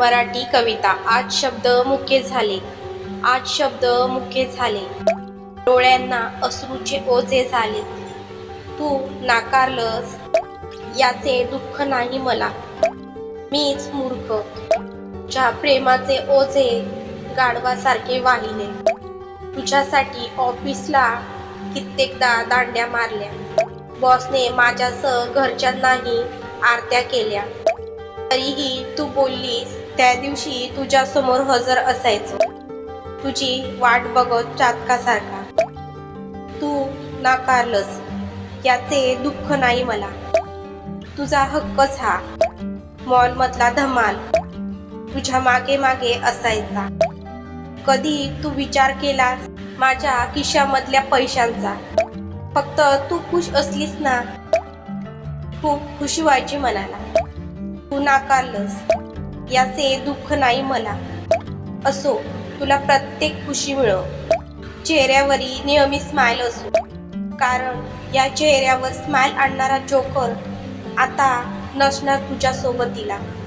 मराठी कविता. आज शब्द मुके झाले. आज शब्द मुके झाले. डोळ्यांना अश्रूचे ओझे झाले. तू नाकारलंस याचे दुःख नाही मला. मीच मूर्ख ज्या प्रेमाचे ओझे गाढवासारखे वाहिले. तुझ्यासाठी ऑफिसला कित्येकदा दांड्या मारल्या. बॉसने माझ्यासह घरच्यांनाही आरत्या केल्या. तरीही तू बोललीस त्या दिवशी तुझ्या समोर हजर असायचो. तुझी वाट बघत चातकासारखा. तू नाकारलंस. याचे दुःख नाही मला. तुझा हक्कच हा. मॉलमधला धमाल. तुझ्या मागे मागे असायचा. कधी तू विचार केला माझ्या खिशामधल्या पैशांचा? फक्त तू खुश असलीस ना? खूप खुशी व्हायची मनाला. तू नाकारलंस. याचे दुःख नाही मला. असो तुला प्रत्येक खुशी मिळो. चेहऱ्यावरही नेहमी स्माईल असो. कारण या चेहऱ्यावर स्माईल आणणारा जोकर आता नसणार तुझ्या सोबतीला